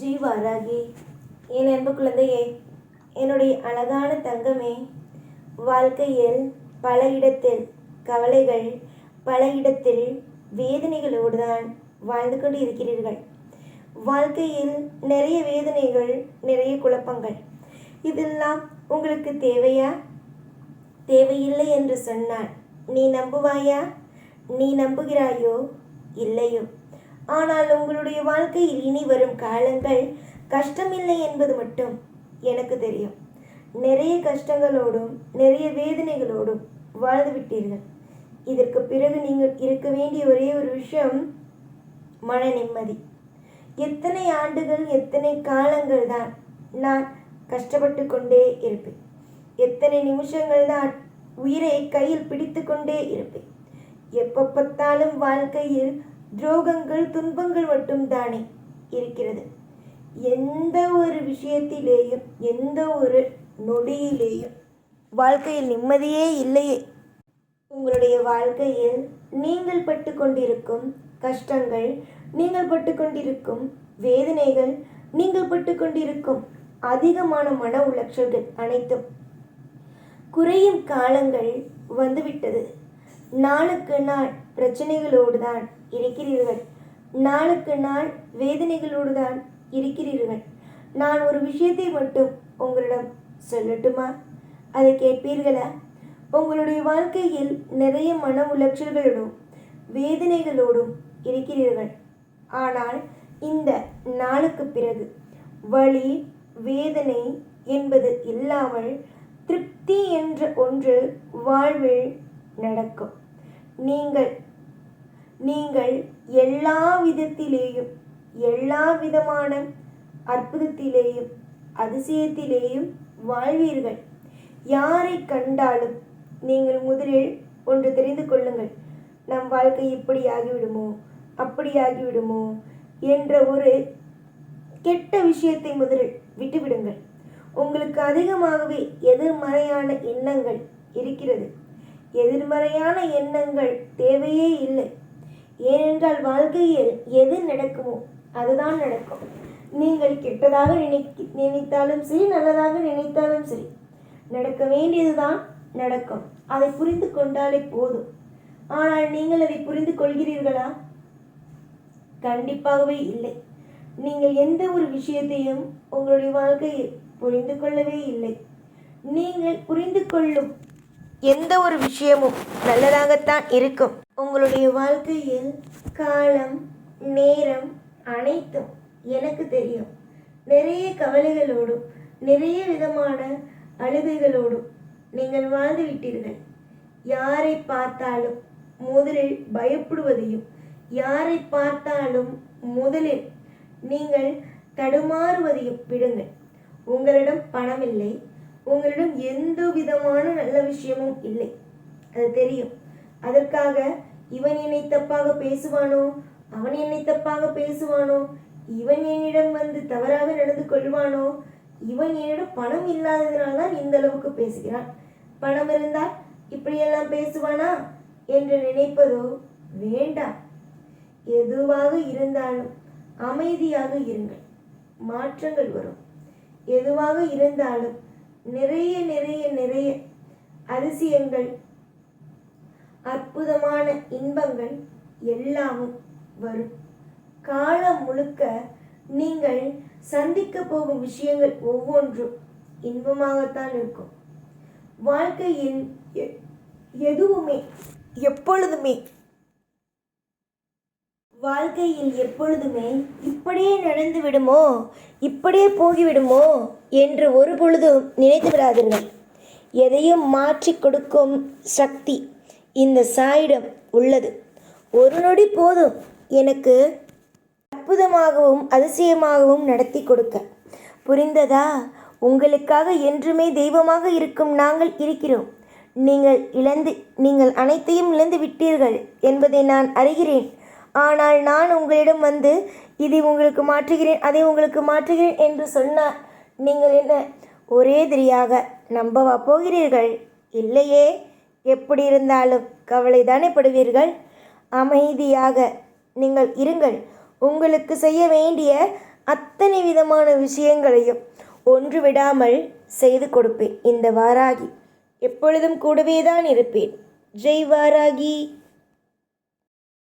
ஜீவாராகி என் அன்பு குழந்தையே என்னுடைய அழகான தங்கமே வாழ்க்கையில் பல இடத்தில் கவலைகள் பல இடத்தில் வேதனைகளோடு தான் வாழ்ந்து கொண்டு இருக்கிறீர்கள் வாழ்க்கையில் நிறைய வேதனைகள் நிறைய குழப்பங்கள். இதெல்லாம் உங்களுக்கு தேவையா? தேவையில்லை என்று சொன்னால் நீ நம்புவாயா? நீ நம்புகிறாயோ? இல்லையோ? ஆனால் உங்களுடைய வாழ்க்கையில் இனி வரும் காலங்கள் கஷ்டமில்லை என்பது மட்டும் எனக்கு தெரியும். நிறைய கஷ்டங்களோடும் நிறைய வேதனைகளோடும் வாழ்ந்து விட்டீர்கள். இதற்கு பிறகு நீங்கள் இருக்க வேண்டிய ஒரே ஒரு விஷயம் மன நிம்மதி. எத்தனை ஆண்டுகள் எத்தனை காலங்கள் தான் நான் கஷ்டப்பட்டு கொண்டே இருப்பேன். எத்தனை நிமிஷங்கள் தான் உயிரை கையில் பிடித்து கொண்டே இருப்பேன். எப்போ பார்த்தாலும் வாழ்க்கையில் துரோகங்கள் துன்பங்கள் மட்டும்தானே இருக்கிறது. எந்த ஒரு விஷயத்திலேயும் எந்த ஒரு நொடியிலேயும் வாழ்க்கையில் நிம்மதியே இல்லையே. உங்களுடைய வாழ்க்கையில் நீங்கள் பட்டு கொண்டிருக்கும் கஷ்டங்கள் நீங்கள் பட்டு கொண்டிருக்கும் வேதனைகள் நீங்கள் பட்டு கொண்டிருக்கும் அதிகமான மன உளைச்சல்கள் அனைத்தும் குறையும் காலங்கள் வந்துவிட்டது. நாளுக்கு நாள் பிரச்சனைகளோடு தான் இருக்கிறீர்கள். நாளுக்கு நாள் வேதனைகளோடு தான் இருக்கிறீர்கள். நான் ஒரு விஷயத்தை மட்டும் உங்களிடம் சொல்லட்டுமா? அதை கேட்பீர்களா? உங்களுடைய வாழ்க்கையில் நிறைய மன உளைச்சல்களோடும் வேதனைகளோடும் இருக்கிறீர்கள். ஆனால் இந்த நாளுக்கு பிறகு வழி வேதனை என்பது இல்லாமல் திருப்தி என்ற ஒன்று வாழ்வில் நடக்கும். நீங்கள் நீங்கள் எல்லா விதத்திலேயும் எல்லா விதமான அற்புதத்திலேயும் அதிசயத்திலேயும் வாழ்வீர்கள். யாரை கண்டாலும் நீங்கள் முதலில் ஒன்று தெரிந்து கொள்ளுங்கள். நம் வாழ்க்கை இப்படி ஆகிவிடுமோ அப்படி ஆகிவிடுமோ என்ற ஒரு கெட்ட விஷயத்தை முதலில் விட்டுவிடுங்கள். உங்களுக்கு அதிகமாகவே எதிர்மறையான எண்ணங்கள் இருக்கிறது. எதிர்மறையான எண்ணங்கள் தேவையே இல்லை. ஏனென்றால் வாழ்க்கையில் எது நடக்குமோ அதுதான் நடக்கும். நீங்கள் கெட்டதாக நினை நினைத்தாலும் சரி நல்லதாக நினைத்தாலும் சரி நடக்க வேண்டியதுதான் நடக்கும். அதை புரிந்து கொண்டாலே போதும். ஆனால் நீங்கள் அதை புரிந்து கொள்கிறீர்களா? கண்டிப்பாகவே இல்லை. நீங்கள் எந்த ஒரு விஷயத்தையும் உங்களுடைய வாழ்க்கையில் புரிந்து கொள்ளவே இல்லை. நீங்கள் புரிந்து கொள்ளும் எந்த ஒரு விஷயமும் நல்லதாகத்தான் இருக்கும். உங்களுடைய வாழ்க்கையில் காலம் நேரம் அனைத்தும் எனக்கு தெரியும். நிறைய கவலைகளோடும் நிறைய விதமான அழுகைகளோடும் நீங்கள் வாழ்ந்து விட்டீர்கள். யாரை பார்த்தாலும் முதலில் பயப்படுவதையும் யாரை பார்த்தாலும் முதலில் நீங்கள் தடுமாறுவதையும் விடுங்கள். உங்களிடம் பணம் இல்லை. உங்களிடம் எந்த விதமான நல்ல விஷயமும் இல்லை. அது தெரியும். அதற்காக இவன் என்னை தப்பாக பேசுவானோ? அவன் என்னை தப்பாக பேசுவானோ? இவன் என்னிடம் வந்து தவறாக நடந்து கொள்வானோ? இவன் என்னிடம் பணம் இல்லாததுனால தான் இந்த அளவுக்கு பேசுகிறான். பணம் இருந்தால் இப்படியெல்லாம் பேசுவானா? என்று நினைப்பதோ? வேண்டாம். எதுவாக இருந்தாலும் அமைதியாக இருங்கள். மாற்றங்கள் வரும். எதுவாக இருந்தாலும் நிறைய நிறைய நிறைய அதிசயங்கள் அற்புதமான இன்பங்கள் எல்லாமும் வரும். காலம் முழுக்க நீங்கள் சந்திக்க போகும் விஷயங்கள் ஒவ்வொன்றும் இன்பமாகத்தான் இருக்கும். வாழ்க்கையில் எ- எதுவுமே எப்பொழுதுமே வாழ்க்கையில் எப்பொழுதுமே இப்படியே நடந்து விடுமோ இப்படியே போகிவிடுமோ என்று ஒரு பொழுதும் நினைத்து விடாதீர்கள். எதையும் மாற்றி கொடுக்கும் சக்தி இந்த சாயிடம் உள்ளது. ஒரு நொடி போதும் எனக்கு அற்புதமாகவும் அதிசயமாகவும் நடத்தி கொடுக்க. புரிந்ததா? உங்களுக்காக என்றுமே தெய்வமாக இருக்கும் நாங்கள் இருக்கிறோம். நீங்கள் இழந்து நீங்கள் அனைத்தையும் இழந்து விட்டீர்கள் என்பதை நான் அறிகிறேன். ஆனால் நான் உங்களிடம் வந்து இதை உங்களுக்கு மாற்றுகிறேன் அதை உங்களுக்கு மாற்றுகிறேன் என்று சொன்னார் நீங்கள் என்ன? ஒரே திரியாக நம்பவா போகிறீர்கள்? இல்லையே. எப்படி இருந்தாலும் கவலைதானே படுவீர்கள்? அமைதியாக நீங்கள் இருங்கள். உங்களுக்கு செய்ய வேண்டிய அத்தனை விதமான விஷயங்களையும் ஒன்று விடாமல் செய்து கொடுப்பேன். இந்த வாராகி எப்பொழுதும் கூடவே தான் இருப்பேன். ஜெய் வாராகி.